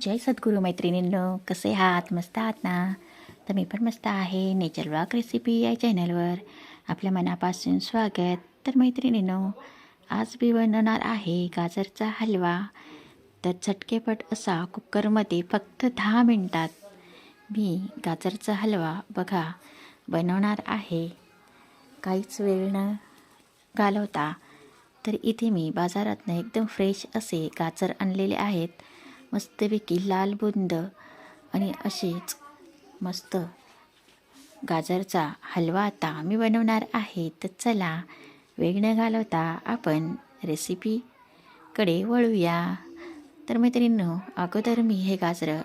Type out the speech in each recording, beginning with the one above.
जय सद्गुरू मैत्रिणींनो कसे आहात? मस्त आहात ना? तर मी पण मस्त आहे. नेचर ब्लॉग रेसिपी या चॅनलवर आपल्या मनापासून स्वागत. तर मैत्रिणींनो आज मी बनवणार आहे गाजरचा हलवा. तर झटकेपट असा कुकरमध्ये फक्त दहा मिनटात मी गाजरचा हलवा बघा बनवणार आहे. काहीच वेळ न घालवता. तर इथे मी बाजारातनं एकदम फ्रेश असे गाजर आणलेले आहेत. मस्तपैकी लाल बुंद आणि असेच मस्त गाजरचा हलवा आता मी बनवणार आहे. तर चला वेग न घालवता आपण रेसिपीकडे वळूया. तर मैत्रिणींनो अगोदर मी हे गाजरं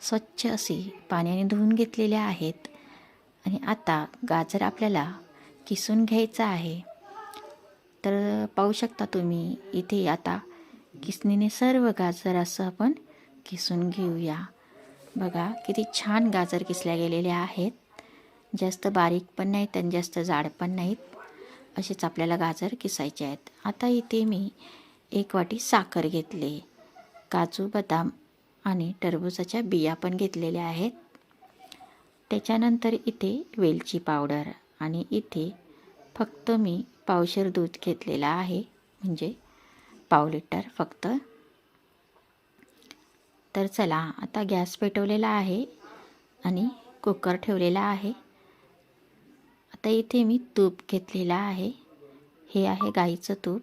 स्वच्छ असे पाण्याने धुवून घेतलेले आहेत. आणि आता गाजर आपल्याला किसून घ्यायचं आहे. तर पाहू शकता तुम्ही इथे आता किसणीने सर्व गाजर असं आपण किसून घेऊया. बघा किती छान गाजर किसल्या गेलेल्या आहेत. जास्त बारीक पण नाहीत आणि जास्त जाड पण नाहीत. असेच आपल्याला गाजर किसायचे आहेत. आता इथे मी एक वाटी साखर घेतले. काजू बदाम आणि टरबूजाच्या बिया पण घेतलेल्या आहेत. त्याच्यानंतर इथे वेलची पावडर आणि इथे फक्त मी पावशेर दूध घेतलेलं आहे. म्हणजे पाव लिटर फक्त. तर चला आता गॅस पेटवलेला आहे आणि कुकर ठेवलेला आहे. आता इथे मी तूप घेतलेला आहे. हे आहे गाईचं तूप.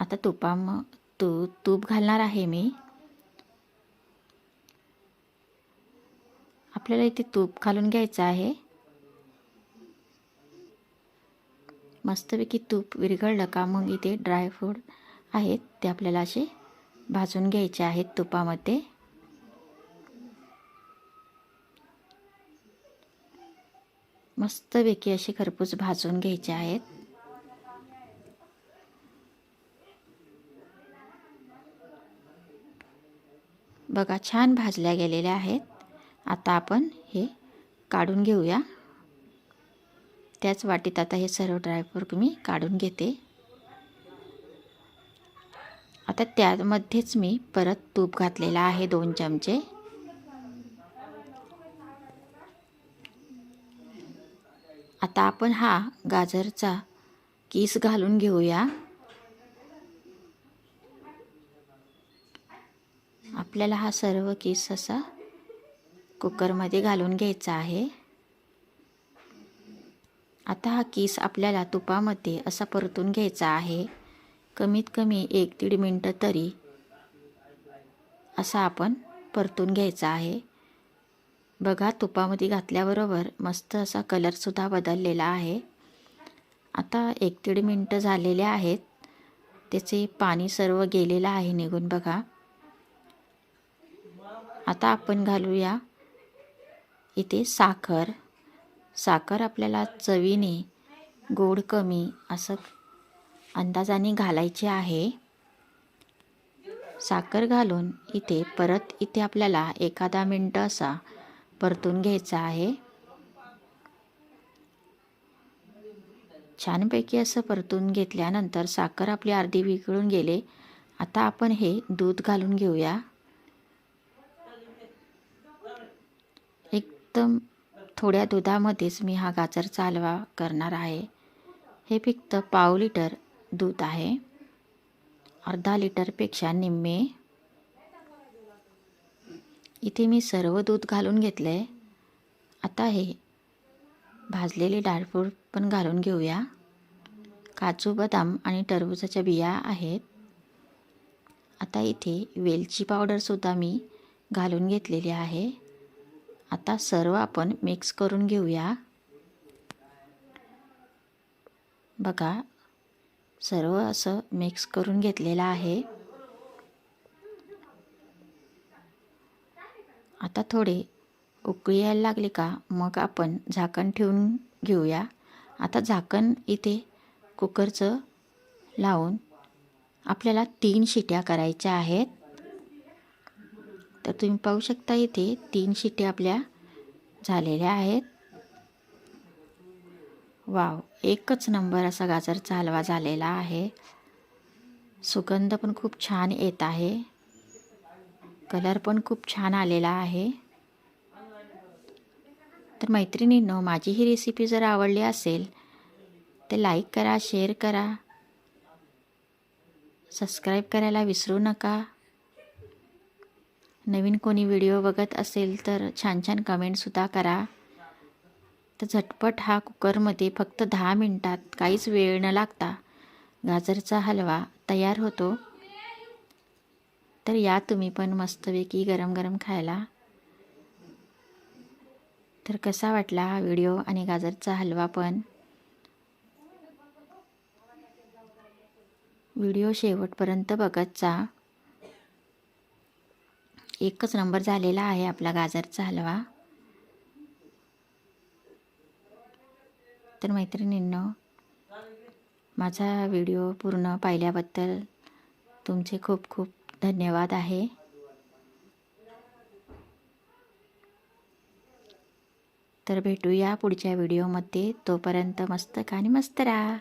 आता तुपा मग तू तूप घालणार आहे मी. आपल्याला इथे तूप घालून घ्यायचं आहे. मस्तपैकी तूप विरघळलं का? मग इथे ड्रायफ्रूट आहेत. ते आपल्याला असे भाजून घ्यायचे आहेत तुपामध्ये. मस्तपैकी असे खरपूस भाजून घ्यायचे आहेत. बघा छान भाजल्या गेलेल्या आहेत. आता आपण हे काढून घेऊया. त्याच वाटीत आता हे सर्व ड्रायफ्रूट मी काढून घेते. आता त्यामध्येच मी परत तूप घातलेला आहे दोन चमचे. आता आपण हा गाजरचा किस घालून घेऊया. आपल्याला हा सर्व किस असा कुकरमध्ये घालून घ्यायचा आहे. आता हा किस आपल्याला तुपामध्ये असा परतून घ्यायचा आहे. कमीत कमी एक दीड मिनटं तरी असा आपण परतून घ्यायचा आहे. बघा तुपामध्ये घातल्याबरोबर मस्त असा कलरसुद्धा बदललेला आहे. आता एक दीड मिनटं झालेले आहेत. त्याचे पाणी सर्व गेलेलं आहे निघून बघा. आता आपण घालूया इथे साखर. साखर आपल्याला चवीने गोड कमी असं अंदाजाने घालायचे आहे. साखर घालून इथे परत इथे आपल्याला एखादा मिनटं असा परतून घ्यायचा आहे. छानपैकी असं परतून घेतल्यानंतर साखर आपली अर्धी विकळून गेले. आता आपण हे दूध घालून घेऊया. एकदम थोड्या दुधामध्येच मी हा गाजरचा हलवा करणार आहे. हे फक्त पाव लिटर दूध आहे. अर्धा लिटरपेक्षा निम्मे. इथे मी सर्व दूध घालून घेतलं आहे आता हे भाजलेले ड्रायफ्रूट पण घालून घेऊया. काजू बदाम आणि टरबूजाच्या बिया आहेत. आता इथे वेलची पावडरसुद्धा मी घालून घेतलेली आहे. आता सर्व आपण मिक्स करून घेऊया. बघा सर्व असं मिक्स करून घेतलेलं आहे. आता थोडे उकळी यायला लागले का मग आपण झाकण ठेवून घेऊया. आता झाकण इथे कुकरचं लावून आपल्याला तीन शिट्या करायच्या आहेत. तर तुम्ही पाहू शकता इथे तीन शिट्या आपल्या झालेल्या आहेत. वाव एकच नंबर असा गाजरचा हलवा झालेला आहे. सुगंध पण खूप छान येत आहे. कलर पण खूप छान आलेला आहे. तर मैत्रिणींनो माझी ही रेसिपी जर आवडली असेल तर लाईक करा शेअर करा. सबस्क्राईब करायला विसरू नका. नवीन कोणी व्हिडिओ बघत असेल तर छान छान कमेंटसुद्धा करा. तर झटपट हा कुकरमध्ये फक्त दहा मिनटात काहीच वेळ न लागता गाजरचा हलवा तयार होतो. तर या तुम्ही पण मस्तपैकी गरम गरम खायला. तर कसा वाटला हा व्हिडिओ आणि गाजरचा हलवा पण? व्हिडिओ शेवटपर्यंत बघत जा. एकच नंबर झालेला आहे आपला गाजरचा हलवा. तर मैत्रिणींनो माझा व्हिडिओ पूर्ण पाहिल्याबद्दल तुमचे खूप खूप धन्यवाद आहे. तर भेटूया पुढच्या व्हिडिओमध्ये. तोपर्यंत मस्त आणि मस्त राहा.